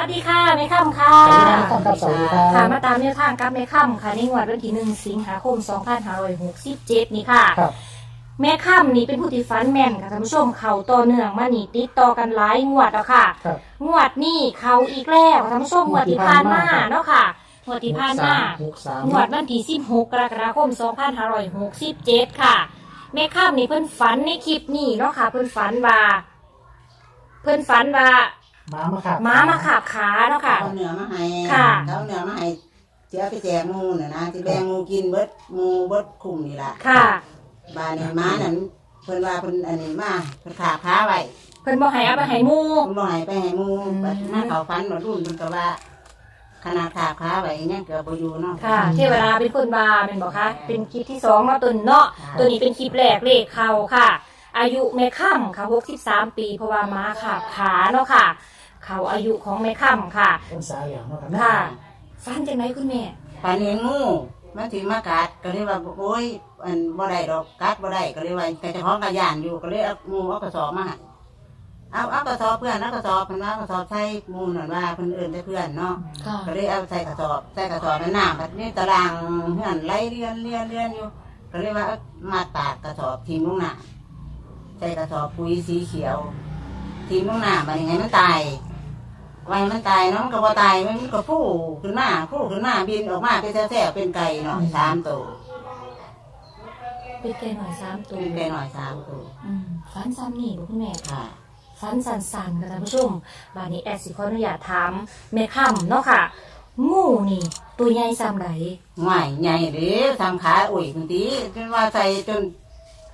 สวัสดีค่ะแม่ค่ำค่ะสวัสดีครับครับสวัสดีครับค่ะมาตามแนวทางกับแม่ค่ำค่ะในงวดวันที่หนึ่งสิงหาคม 2567 นี่ค่ะ ครับ แม่ค่ำนี่เป็นผู้ที่ฟันแม่นค่ะท่านผู้ชมเขาต่อเนื่องมานี่ติดต่อกันหลายงวดแล้วค่ะ ครับ งวดนี่เขาอีกแล้วค่ะท่านผู้ชมงวดที่ผ่านมาครับเนาะค่ะงวดที่ผ่านมา หกสามงวดวันที่16กรกฎาคม 2567 ค่ะ แม่ค่ำนี่เพิ่นฝันในคลิปนี่เนาะค่ะ เพิ่นฝันว่า เพิ่นฝันว่าห ม้ามาขับม้ามาขาบขาเนาะค่ะ เขาเหนือมาให้ค่ะ เขาเหนือมาให้เจ้าไปแจกหมูน่ะนะที่แบงหมูกินเบิดหมูเบิดคุมนี่ล่ะค่ะบานนี้ม้านั่นเพิ่นว่าเพิ่นอันนี้มาเพิ่นขาค้าไว้เพิ่นบอกให้เอาไปให้หมู่ เพิ่นบ่ให้ไปให้หมูอืม บัดมาเขาฟันบ่รุ่นเพิ่นก็ว่าขนาดขาค้าไว้ยังเกือบบ่อยู่เนาะ ค่ะ เทวดาเป็นคนบาเป็นบอกคะเป็นคลิปที่สองเนาะตุนเนาะค่ะ ตัวนี้เป็นคลิปแรกเลขเขาค่ะ อายุแม่ค่ำค่ะ63 ปี เพราะว่าม้าขาบขาเนาะค่ะ เขาอายุของแม่ค่ำค่ะเป็นสายเหลี่ยมเนาะครับค่ะฟันจากไหนคุณแม่ปานนี้งูมันสิมากัดก็เลยว่าโอ้ยอันบ่ได้ดอกกัดบ่ได้ก็เลยว่าแต่เจ้าของก็ย่านอยู่ก็เลยเอาหมูเอากระสอบมาให้เอาเอากระสอบเพื่อนเอากระสอบเพิ่นว่ากระสอบใช้หมูนั่นว่าเพิ่นเอิ้นแต่เพื่อนเนาะค่ะก็เลยเอาใส่กระสอบใส่กระสอบในน้ำแบบนี้ตารางเหือนไหลเรียนเรียนเรียนอยู่ ก็เลยว่าเอามาตากกระสอบทีมลงน้ำใส่กระสอบปุ๋ยสีเขียว ทีมลงน้ำมันยังไงมันตาย ไว้มันตายเนาะมันก็บ่ตายมันก็ฟู่ขึ้นมาฟู่ขึ้นมาบินออกมาเป็นแท้ๆเป็นไก่หน่อยสามตัวเป็นแก่หน่อยสามตัวเป็นไก่หน่อยสามตัวอืมฟันซ้ำนี่บ่คุณแม่ค่ะฟันสันๆค่ะท่านผู้ชมบานนี้แอดสิขออนุญาตถามแม่ค่ำเนาะค่ะงูนี่ ตัวใหญ่ซ้ำไหนง่ายใหญ่เด้อทำขาอุ่ยคุณตีจนว่าใส่จน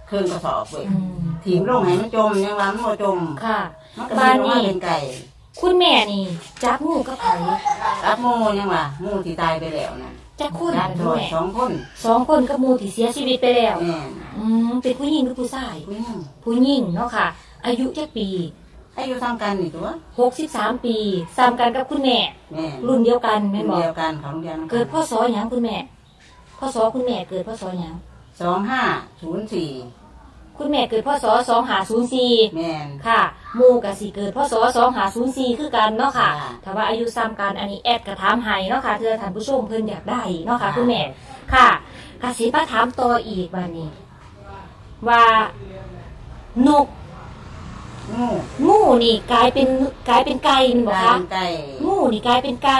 เครื่องกระสอบเว้ยอืมถีมลงให้มันจมยังว่ามันบ่จมค่ะมันก็บินออกมาเป็นไก่ คุณแม่นี่จับงูกับไผรับหมูยังว่าหมูที่ตายไปแล้วนะจักคนรับเป็นโดคุณยแม่สองคนสองคนกับหมูที่เสียชีวิตไปแล้ว แม่อืมเป็นผู้หญิงหรือผู้ชาย ผู้หญิงผู้หญิงเนาะค่ะ อายุจักปี อายุทำกันนี่ตัว63 ปีซ้ำกันกับคุณแม่ แม่รุ่นเดียวกันแม่นบอเดีกยวกันของเดียวกันเกิดพ่อสอหยังคุณแม่พ่อสอคุณแม่เกิดพ่อสอหยังสองห้าศูนย์สี่ คุณแม่เกิดพ่อสอ2504แม่น ค่ะหมู่กับสีเกิดพ่อสอ2504คือกันเนาะค่ะค่ะถ้าว่าอายุซ้ำกันอันนี้แอดกระถามให้เนาะค่ะเธอท่านผู้ชมเพิ่นอยากได้เนาะค่ะค่ะ คุณแม่ค่ะกสิมาถามต่ออีกวันนี้ ว่านกงูงูนี่กลายเป็นกลายเป็นไก่แมันบอกกาคะรไก่งูนี่กลายเป็นไก่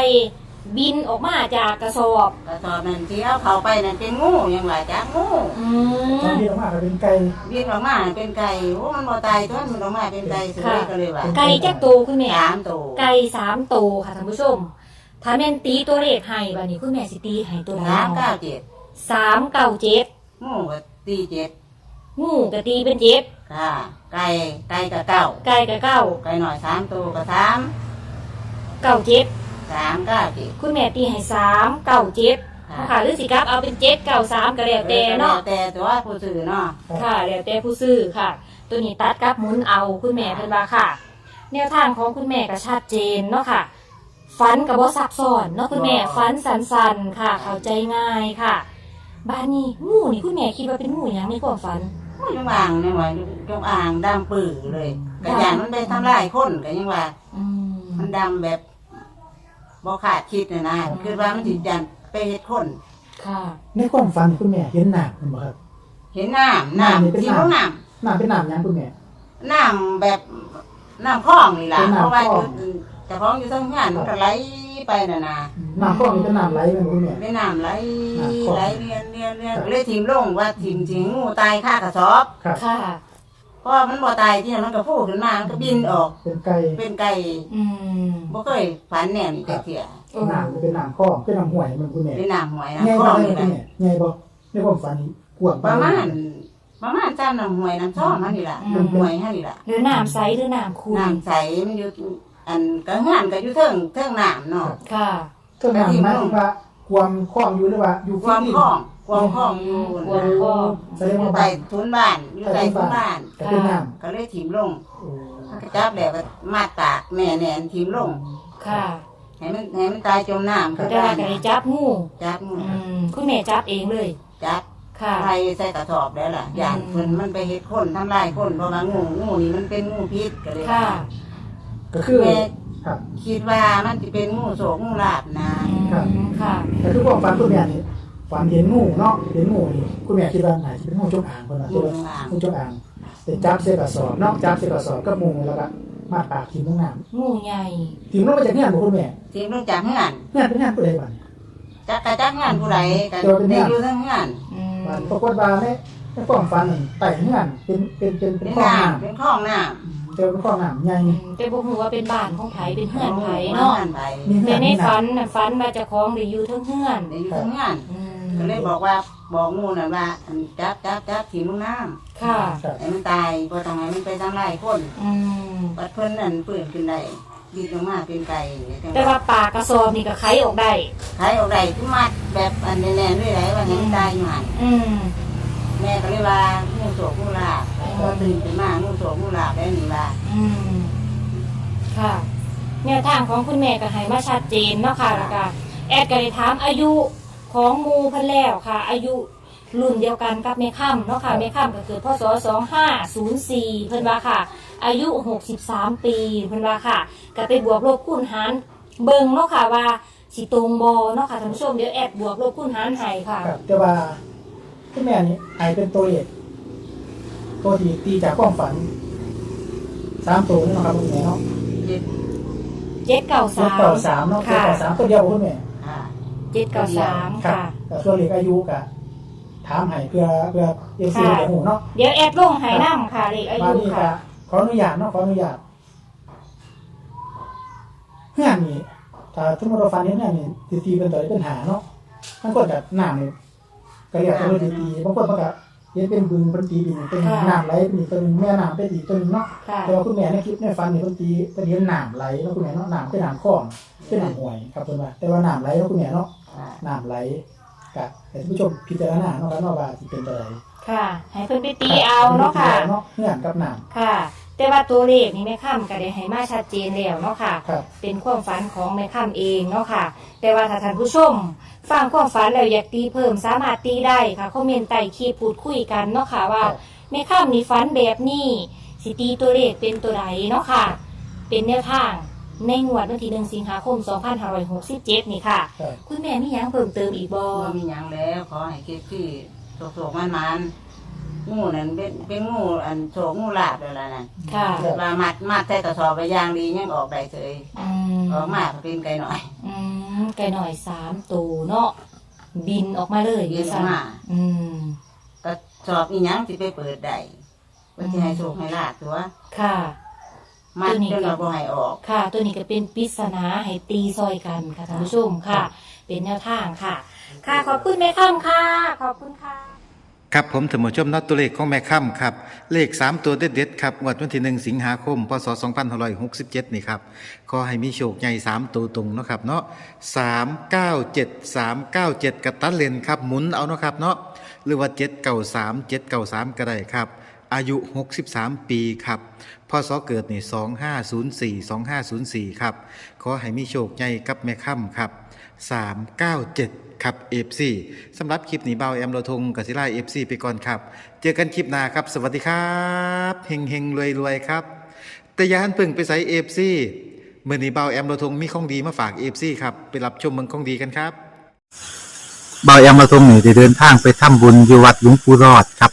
บินออกมาจากกระสอบ กระสอบนั่นที่เอาเขาไปนั่นเป็นงูยังว่าจ้างูอืตอนมที่เรามาก็เป็นไก่บินออกมาเป็นไก่โอ้มันบ่ตายตัวมันออกมาเป็นไก่สุดค่ะก็เลยว่าไก่จักโตวคุณแม่สามตัวไก่สามโตวค่ะท่านผู้ชม ถ้าแม่นตีตัวเลขให้วันนี้คุณแม่สิตีให้ตัวใดสามเนาะเก้าเจ็ดสามเก้าเจ็ดงูก็ตีเจ็ดงูกะตีเป็นเจ็ดค่ะไก่ไก่กับเก้าไก่กะเก้าไก่หน่อยสามตัวกับสามเก้าเจ็ด สามเก้าเจ็ดคุณแม่ตีให้สามเก้าเจ็ดค่ะค่ะหรือสิครับเอาเป็นเจ็ดเก้าสามก็แล้วแต่เนาะแต่ตัวผู้สื่อเนาะค่ะแล้วแต่ผู้ซื้อค่ะ ตัวนี้ตัดกับหมุนเอาคุณแม่เพิ่นว่าค่ะ แนวทางของคุณแม่ก็ชัดเจนเนาะค่ะฟันกับบ่ซับซ้อนเนาะคุณแม่ฟันสันๆค่ะ เข้าใจง่ายค่ะบ้านนี้งูนี่คุณแม่คิดว่าเป็นงูหยังในความฝันงูจงอ่างเนี่ยว่าจงอ่างดำปื้อเลยกระยานมันไปทำลายคนก็ยังว่าอืมมันดำแบบ บ่ขาดคิดนะนะอืมคือว่ามันจิยันไปเฮ็ดคนค่ะ ในความฝันคุณแม่เห็นหนามคุณบ่ครับเห็นน้ำน้ำนี่น้ำเป็นที่น้ำพวกน้หนามเป็นหนามหยังคุณแม่ำน้ำแบบน้ำคลองนี่ล่ะเป็นน้ำเพราะว่าคลองแต่ของอยู่ทั้งงานมันก็ไหลไปน่ะนะหนามก็มีเป็นหนามไหลเป็นคุณแม่เป็นน้ำไหลน้ำคลองไหลเรียนเรียนเรียนเลยทีมลงว่าทีมจริงงูตายค่ากระสอบ ครับ ค่ะ เพราะว่ามันบ่ตายที่นั่นมันก็ฟูขึ้นมามันก็บินออก เป็นไก่เป็นไก่อืมบ่เคยฝันแนวนี้แต่เที่ยโอ้หนามเป็นหนามข้อเป็นหนามห่วยมันคุณแม่เป็นน้ำหวยใหญ่น้ำคลบ่องได้นี่คุณแหละแม่ใหญ่บ่ในความฝันนี่กว้างประมาณประมาณจำน้ำหวยน้ำช่องมันนี่ล่ะน้ำหวยให้นี่ล่ะหรือน้ำใสหรือน้ำขุ่นน้ำใสมันอยู่อันก็งานก็อยู่เทิงเทิงน้ำเนาะค่ะเครื่องหนามหมายถึงว่าความคล้องอยู่หรือว่าอยู่ความที่คล้อง ความคล้องอยู่ความคล้อง แสดงอยู่ว่าใต้ทุนบ้านอยู่ใต้ทุนบ้านก็เป็นหนามก็เลยถิ่มลงโอ้ก็จับแล้วก็มาตากแม่แนนถิ่มลงค่ะให้มันให้มันตายจมน้ำแต่ก็ว่าได้ก็ได้จับงูจับมืออืมคุณแม่จับเองเลย จับค่ะ ไทยใส่กระสอบได้ล่ะอย่างอืม เพิ่นมันไปเฮ็ดคนทำลายคนเพราะว่างูงูนี่มันเป็นงูพิษก็เลยค่ะก็คือแม่ครับ คิดว่ามันจะเป็นงูโสกงูลาบนะครับอืมค่ะ แต่ทุกความฝันคุณแม่นี่ ฝันเห็นงูเนาะเห็นงูนี่คุณแม่คิดว่าไหนจะเป็นงูจงอางคนละงูตัวจงอางงูจงอางแต่จับเสกระสอบเนาะจับเสกระสอบก็มุงแล้วก็มาปากทิมลงน้งูใหญ่ำทิมลงมาจากเงี้ยบ่คุณแม่ทีมรู้จักเงื่อนเงี้ยเป็นเงี้ยผู้ใดบ้างจักกะจักเงื่อนผู้ใดกันเดี๋ยวเป็นเงื่ได้อนอยู่ทั้งเงื่อนอืมบ้านปรากฏว่าในในความฝันนั่นไต่เงี้ยเป็นเป็นเป็นเป็เป็นนข้องน้ำน้ำเป็นคลองน้เจอเป็นข้องน้ำใหญ่อืมแต่บ่ฮู้ว่าเป็นบ้านของไผเป็นำเฮือนไผเนาะเนาะไปมีแต่เงี้ยในมีฝันน้ำน่ะฝันว่าเจ้าของได้อยู่เทั้งเฮือนได้อยู่ทั้งเงื่อนอืม ก็เลยบอกว่าบอกงูน่ะว่าอันจับจับจับทีมลงน้ค่ะครับำให้มันตายบ่ต้องให้มันไปทำลายคนอืมปัดเพิ่นนั่นปืนขึ้นได้ดีดลงมาเป็นไก่นี่จังแต่ว่าปากกระสอบนี่ก็ไขออกได้ ขายออกได้ทุกมัดแบบอันแน่ๆด้วยไรว่าให้มันตายอยู่หัน อืม แม่ก็เลยว่างูโสกงูลาบพอตื่นขึ้นมางูโสกงูลาบได้นี่ว่าอืม ค่ะแนวทางของคุณแม่ก็ให้มาชัดเจนเนาะค่ะแล้วก็แอดก็ได้ถามอายุ ของหมูเพันแล้วค่ะ อายุรุ่นเดียวกันกับแม่ค่ำเนาะค่ะแม่ค่ำก็เกิดพศ2504 เพิ่นว่าค่ะ อายุ 63 ปีเพิ่นว่าค่ะ ก็ไปบวกลบคูณหารเบิ่งเนาะค่ะว่าสิตรงบ่เนาะค่ะท่านผู้ชมเดี๋ยวแอดบวกลบคูณหารให้ค่ะ ครับแต่ว่าคุณแม่นี่ไอเป็นตัวเลขตัวที่ตีจากความฝันสามตัวนี่เนาะครับคุณแม่เนาะเจ็ดเจ็ดเก่าเจ็ดสามเก้าสามเนาะเจ็ดค่ะเก้าสามตัวเดียวคุณแม่ค่ะ เจ็ดเก่าสามครับค่ะ แต่ส่วนเลขอายุกะถามให้เพื่อเพื่อเอฟซีค่ะเดี๋ยวหูเนาะเดี๋ยวแอดลงให้น้ำค่ะเลขอามายุนี่ค่ะ กะขออนุญาตเนาะขออนุญาตเงื่อนนี่ถ้าทุกมรฟันนี้เงื่อนนี่ตีตีเป็นตัวเป็นหาเนาะบางคนแบบหน้านี่ก็เรียกตัวตีตีบางคนมันก็เรียกเป็นบึงเป็นตีบินเป็นค่ะน้ำไหลเป็นอีกตัวหนึงแม่น้ำเป็นอีกตัวหนึงเนาะ ค่ะ แต่ว่าคุณแม่ในคลิปในฟันนี่เพิ่นตีเป็นเห็นน้ำไหลแล้วคุณแม่เนาะน้ำเป็นน้ำคลองเป็นน้ำห้วยครับเพิ่นว่าแต่ว่าน้ำไหลแล้วคุณแม่เนาะค่ะ น้ำไหลกะให้ท่านผู้ชมพิจารณาเนาะครับเนาะว่าสิเป็นจังไดค่ะ ให้เพิ่นไปตีเอาเนาะค่ะ เนาะเงื่อนกับน้ค่ะ แต่ว่าตัวเลขนี่แม่ค่ำก็ได้ให้มาชัดเจนแล้วเนาะค่ะำครับ เป็นความฝันของแม่ค่ำเองเนาะค่ะ แต่ว่าถ้าท่านผู้ชม ฟังความฝันแล้วอยากตีเพิ่มสามารถตีได้ค่ะคอมเมนต์ใต้คลิปพูดคุยกันเนาะค่ะว่าครับ แม่ค่ำนี่ฝันแบบนี้สิตีตัวเลขเป็นตัวใดเนาะค่ะ เป็นแนวทาง ในงวดวันที่หนึ่งสิงหาคม 2567 นี่ค่ะ ครับ คุณแม่มีหยังเพิ่มเติมอีกบ่บ่มีหยังแล้วขอให้เก็บที่โศกๆมันมันๆงูนั่นเป็นเป็นงูอันโศกงูลาบเลยล่ะนั่นค่ะว่ามัดมัดใส่กระสอบไปอย่างดียังออกได้เฉยอืมออกมาก็เป็นไก่หน่อยอืมไก่หน่อยสามตัวเนาะบินออกมาเลยบินออกมาอืมกระสอบอีหยังสิไปเปิดได้เพื่อที่ให้โศกให้ลาบตัวค่ะ มัดจนเราบ่ให้ออก ค่ะ ตัวนี้ก็เป็นปริศนาให้ตีซอยกันค่ะท่านผู้ชมค่ะ เป็นแนวทางค่ะ ค่ะขอบคุณแม่ค่ำค่ะ ขอบคุณค่ะครับผมถือหมชมนัดตัวเลขของแม่ค่ำครับ เลข 3 ตัวเด็ดๆครับงวดวันที่ 1 สิงหาคม พศ 2567 นี่ครับขอให้มีโชคใหญ่ 3 ตัวตรงเนาะครับเนาะ397 397 กับตัดเลนครับ หมุนเอาเนาะครับเนาะหรือว่า 793 793 ก็ได้ครับ อายุ 63 ปีครับพศเกิดนี่2504 2504 ครับ ขอให้มีโชคใหญ่กับแม่ค่ำครับ 397 ครับ FC สำหรับคลิปนี้เบาแอมโลทงกับศิลา FC ไปก่อนครับ เจอกันคลิปหน้าครับ สวัสดีครับเฮงเฮงรวยรวยครับ แต่ยานพึ่งไปใส่ FC เมื่อนี้เบาแอมโลทงมีของดีมาฝาก FC ครับ ไปรับชมเมืองของดีกันครับเบายอมาตย์ทงนี่ได้เดินทางไปทำบุญอยู่วัดหลวงปู่รอดครับ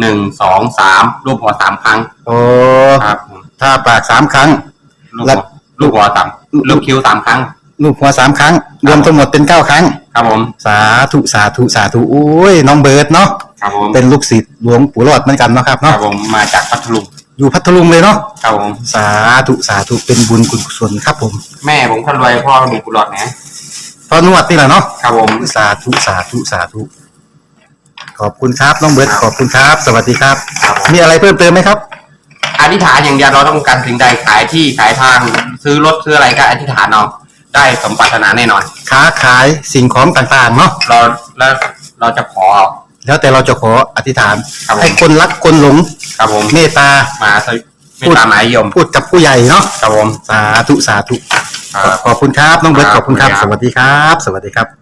หนึ่งสองสามรูปหัวสามครั้งโอ้ครับผมถ้าปากสามครั้งลูกแล้หัววลูกหัวสามลูกคิ้วสามครั้ง ลูกหัวสามครั้ง รวมทั้งหมดเป็นเก้าครั้ง ครับผมสาธุสาธุสาธุโอ้ยน้องเบิร์ดเนาะครับผมเป็นลูกศิษย์หลวงปู่รอดเหมือนกันเนาะครับครัเนาะบผมมาจากพัทลุงอยู่พัทลุงเลยเนาะครับผมสาธุสาธุเป็นบุญคุณกุศลครับผมแม่ผมคนรวยพ่อมีกุหลาบนะพอนวดนี่แหละเนาะครับผม สาธุสาธุสาธุ ขอบคุณครับน้องเบิร์ดขอบคุณครับ สวัสดีครับ ครับผม มีอะไรเพิ่มเติมไหมครับ อธิษฐานอย่างเดียวเราต้องการสิ่งใดขายที่ขายทางซื้อรถซื้ออะไรก็อธิษฐานเอาได้สมปรารถนาแน่นอน ค้าขายสิ่งของต่างๆเนาะเราแล้วเราจะขอ แล้วแต่เราจะขออธิษฐาน ครับผม ให้คนรักคนหลงครับผมเมตตา มาสวิไม่ตามหมายยมพูดกับผู้ใหญ่เนาะครับผม สาธุสาธุ ครับ ขอบคุณครับ น้องเบิร์ตคขรับอบคุณครับขอบสคุณครับวัสดีครับ สวัสดีครับ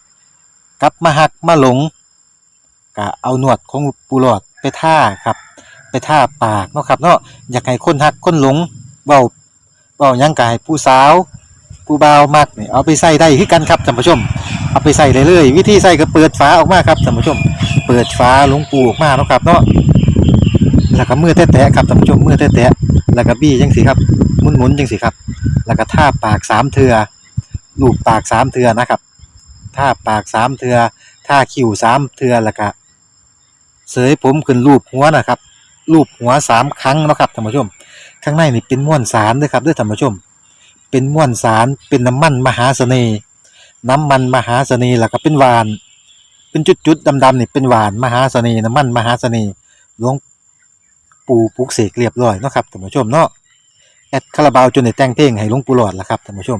กลับมาหักมาหลงก็เอาหนวดของปูหลอดไปท่าครับ ไปท่าปากเนาะครับเนาะอยากให้คนหักคนหลงเบาเบายังกายผู้สาวผู้บ่าวมักนี่เอาไปใส่ได้คือกันครับท่านผู้ชม เอาไปใส่ได้เลย วิธีใส่ก็เปิดฝาออกมาครับท่านผู้ชม เปิดฝาหลวงปูออกมาเนาะครับเนาะแล้วก็มือแตะๆครับท่านผู้ชมมือแตะๆแล้วก็บี้จังสิครับหมุนๆจังสิครับ แล้วก็ท่าปากสามเทือลูบปากสามเทือนะครับ ท่าปากสามเทือท่าคิ้วสามเทือแล้วก็เสยผมขึ้นรูปหัวนะครับ รูปหัวสามครั้งนะครับท่านผู้ชม ข้างในนี่เป็นม้วนสารด้วยครับด้วยท่านผู้ชม เป็นม้วนสารเป็นน้ำมันมหาเสน่ห์น้ำมันมหาเสน่ห์แล้วก็เป็นหวาน เป็นจุดๆดำๆนี่เป็นหวานมหาเสน่ห์น้ำมันมหาเสน่ห์หลวงปู่ปลุกเสกเรียบร้อยนะครับท่านผู้ชมเนาะแอดคาราบาวจนได้แต่งเพลงให้หลวงปู่หลอดละครับท่านผู้ชม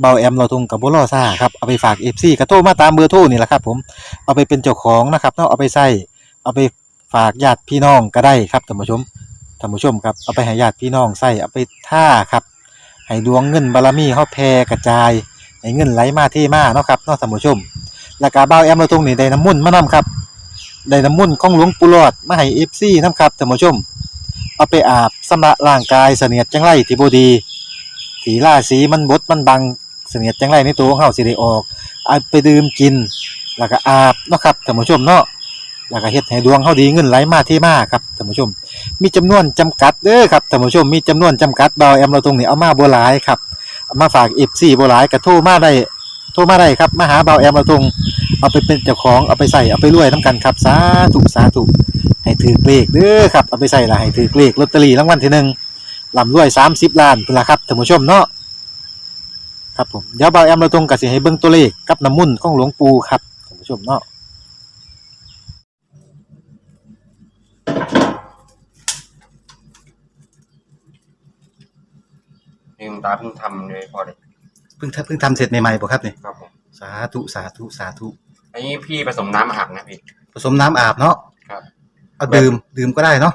เบาแอมเราทงกับบุรอซ่าครับเอาไปฝากเอฟซีกระโทรมาตามเบอร์โทรนี่แหละครับผมเอาไปเป็นเจ้าของนะครับเนาะเอาไปใส่เอาไปฝากญาติพี่น้องก็ได้ครับท่านผู้ชมท่านผู้ชมครับเอาไปให้ญาติพี่น้องใส่เอาไปท่าครับให้ดวงเงินบารมีเฮาแผ่กระจายให้เงินไหลมาเทมาเนาะครับเนาะท่านผู้ชมแล้วก็เบาแอมเราทงนี่ได้น้ำมุ่นมานํครับได้น้ำมุ่นของหลวงปู่หลอดมาให้เอฟซีนํครับท่านผู้ชมเอาไปอาบสำระร่างกายเสนียดจังไรที่บ่ดี สีล่าสีมันบดมันบังเสนียดจังไรในตัวของเฮาสิได้ออกเอาไปดื่มกิน แล้วก็อาบเนาะครับท่านผู้ชมเนาะแล้วก็เฮ็ดให้ดวงเฮาดีเงินไหลมาเทมาครับท่านผู้ชม มีจำนวนจำกัดเด้อครับท่านผู้ชมมีจำนวนจำกัดเบาแอมเราตรงนี้เอามาบ่หลายครับเอามาฝาก FC บ่หลายก็โทรมาได้โทรมาได้ครับมาหาเบาแอมเราตรงเอาไปเป็นเจ้าของเอาไปใส่เอาไปรวยนํกันครับสาธุสาธุให้ถือเลขเด้อครับเอาไปใส่ละให้ถือเลขลอตเตอรี่รางวัลที่หนึ่ง ลำรวย30ล้านพุ่นละครับท่านผู้ชมเนาะครับผมเดี๋ยวเบาแอมเราตรงกับสิให้เบิ่งตัวเลขกับน้ำมุ่นต์ของหลวงปู่ครับท่านผู้ชมเนาะนี่คุณตาเพิ่งทำเลยพอเลยเพิ่งทำเพิ่งทำเสร็จใหม่ๆป่ะครับเนี่ยครับผมสาธุสาธุสาธุอันนี้พี่ผสมน้ำอาบนะพี่ผสมน้ำอาบเนาะครับเอาดื่มดื่มก็ได้เนาะ